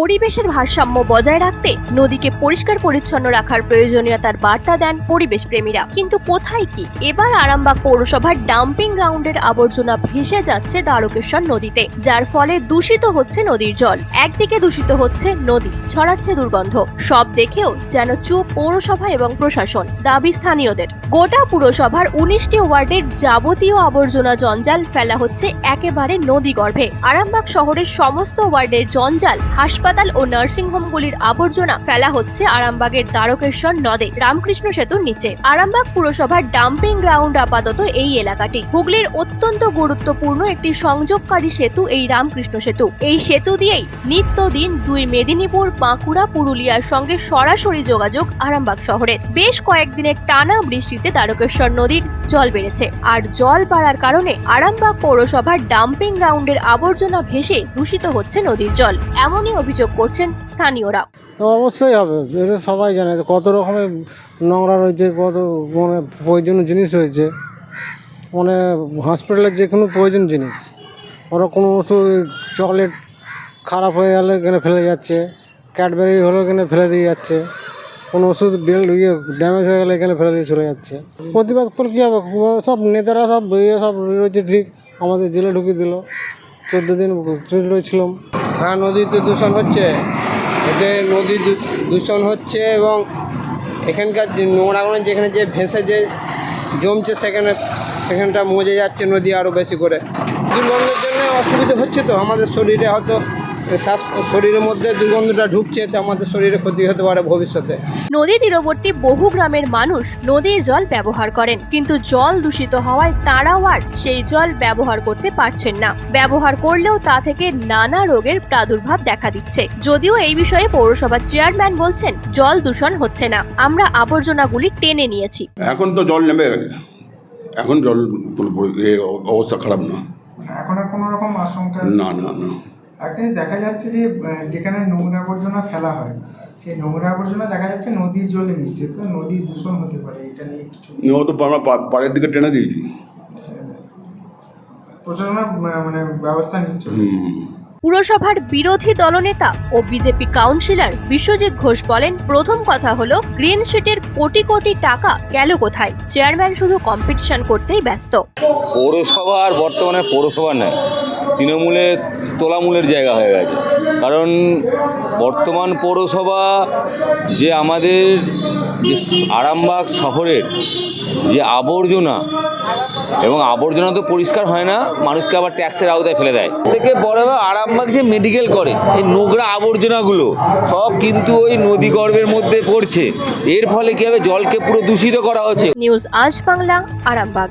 পরিবেশের ভারসাম্য বজায় রাখতে, নদীকে পরিষ্কার পরিচ্ছন্ন রাখার প্রয়োজনীয়তার বার্তা দেন পরিবেশ প্রেমীরা কিন্তু কোথায় কি? এবার আরামবাগ পৌরসভার ডাম্পিং গ্রাউন্ডের আবর্জনা ভেসে যাচ্ছে দ্বারকেশ্বর নদীতে, যার ফলে দূষিত হচ্ছে নদীর জল। একদিকে দূষিত হচ্ছে নদী, ছড়াচ্ছে দুর্গন্ধ। সব দেখেও যেন চুপ পৌরসভা এবং প্রশাসন, দাবি স্থানীয়দের। গোটা পুরসভার উনিশটি ওয়ার্ডের যাবতীয় আবর্জনা জঞ্জাল ফেলা হচ্ছে একেবারে নদী গর্ভে আরামবাগ শহরের সমস্ত ওয়ার্ডের জঞ্জাল হাসপাতাল ও নার্সিংহোমগুলির আবর্জনা ফেলা হচ্ছে আরামবাগের দ্বারকেশ্বর নদে, রামকৃষ্ণ সেতুর নিচে। আরামবাগ পুরসভার ডাম্পিং গ্রাউন্ড আপাতত এই এলাকাটি। হুগলির অত্যন্ত গুরুত্বপূর্ণ একটি সংযোগকারী সেতু এই রামকৃষ্ণ সেতু। এই সেতু দিয়েই নিত্যদিন দুই মেদিনীপুর, বাঁকুড়া, পুরুলিয়ার সঙ্গে সরাসরি যোগাযোগ আরামবাগ শহরের। বেশ কয়েকদিনের টানা বৃষ্টিতে দ্বারকেশ্বর নদীর জল বেড়েছে। আর জল বাড়ার কারণে আরামবাগ পৌরসভার ডাম্পিং গ্রাউন্ডের আবর্জনা ভেসে দূষিত হচ্ছে নদীর জল। এমনই অভিযোগ করছেন স্থানীয়রা। তো অবশ্যই হবে। এটা সবাই জানে কত রকমের নোংরা রয়েছে, কত মানে প্রয়োজনীয় জিনিস রয়েছে। মানে হসপিটালের যে কোনো প্রয়োজন জিনিস। ওরা কোনো ওষুধ চকলেট খারাপ হয়ে গেলে এখানে ফেলে যাচ্ছে ক্যাডবেরি হলে এখানে ফেলে দিয়ে যাচ্ছে। কোনো ওষুধ বিল ইয়ে ড্যামেজ হয়ে গেলে এখানে ফেলে দিয়ে চলে যাচ্ছে। প্রতিবাদ করে কী হবে? সব নেতারা সব ইয়ে সব রয়েছে ঠিক। আমাদের জেলে ঢুকিয়ে দিল। চোদ্দ দিন ছিলাম। হ্যাঁ নদীতে দূষণ হচ্ছে। এতে নদী দূষণ হচ্ছে এবং এখানকার যে নোংরাগুলো যেখানে যে ভেসে যে জমছে সেখানে, সেখানটা মজে যাচ্ছে নদী আরও বেশি করে। দুর্গন্ধের জন্য অসুবিধা হচ্ছে তো, আমাদের শরীরে হয়তো শ্বাস শরীরের মধ্যে দুর্গন্ধটা ঢুকছে তো আমাদের শরীরে ক্ষতি হতে পারে ভবিষ্যতে। নদী তীরবর্তী বহু গ্রামের মানুষ নদীর জল ব্যবহার করেন কিন্তু জল দূষিত হওয়ায় তারাও আর সেই জল ব্যবহার করতে পারছেন না। ব্যবহার করলেও তা থেকে নানা রোগের প্রাদুর্ভাব দেখা দিচ্ছে। যদিও এই বিষয়ে পৌরসভার চেয়ারম্যান বলছেন জল দূষণ হচ্ছে না আমরা আবর্জনাগুলি টেনে নিয়েছি। এখন তো জল নেমে গেছে। এখন জল অবস্থা খারাপ না। এখন আর কোনো রকম আশঙ্কা? না না না। একটা জিনিস দেখা যাচ্ছে যে যেখানে নোংরা আবর্জনা ফেলা হয় সেই নোংরা আবর্জনা দেখা যাচ্ছে নদীর জলে মিশছে। তো নদী দূষণ হতে পারে এটা নিয়ে কিছু ও তো আমরা পাড়ের দিকে টেনে দিয়েছি। আহ, মানে ব্যবস্থা নিচ্ছে। পুরসভার বিরোধী দলনেতা ও বিজেপি কাউন্সিলর বিশ্বজিৎ ঘোষ বলেন প্রথম কথা হলো গ্রিন শিটের কোটি কোটি টাকা গেল কোথায়? চেয়ারম্যান শুধু কম্পিটিশন করতেই ব্যস্ত। পৌরসভা আর বর্তমানে পৌরসভা নেই তৃণমূলের তোলামূলের জায়গা হয়ে গেছে। কারণ বর্তমান পৌরসভা যে আমাদের যে আরামবাগ শহরের যে আবর্জনা, এবং আবর্জনা তো পরিষ্কার হয় না, মানুষকে আবার ট্যাক্সের আওতায় ফেলে দেয়। থেকে বড় আরামবাগ যে মেডিকেল করে এই নোংরা আবর্জনাগুলো সব কিন্তু ওই নদী গর্ভের মধ্যে পড়ছে। এর ফলে কী হবে? জলকে পুরো দূষিত করা হচ্ছে। নিউজ আজ বাংলা, আরামবাগ।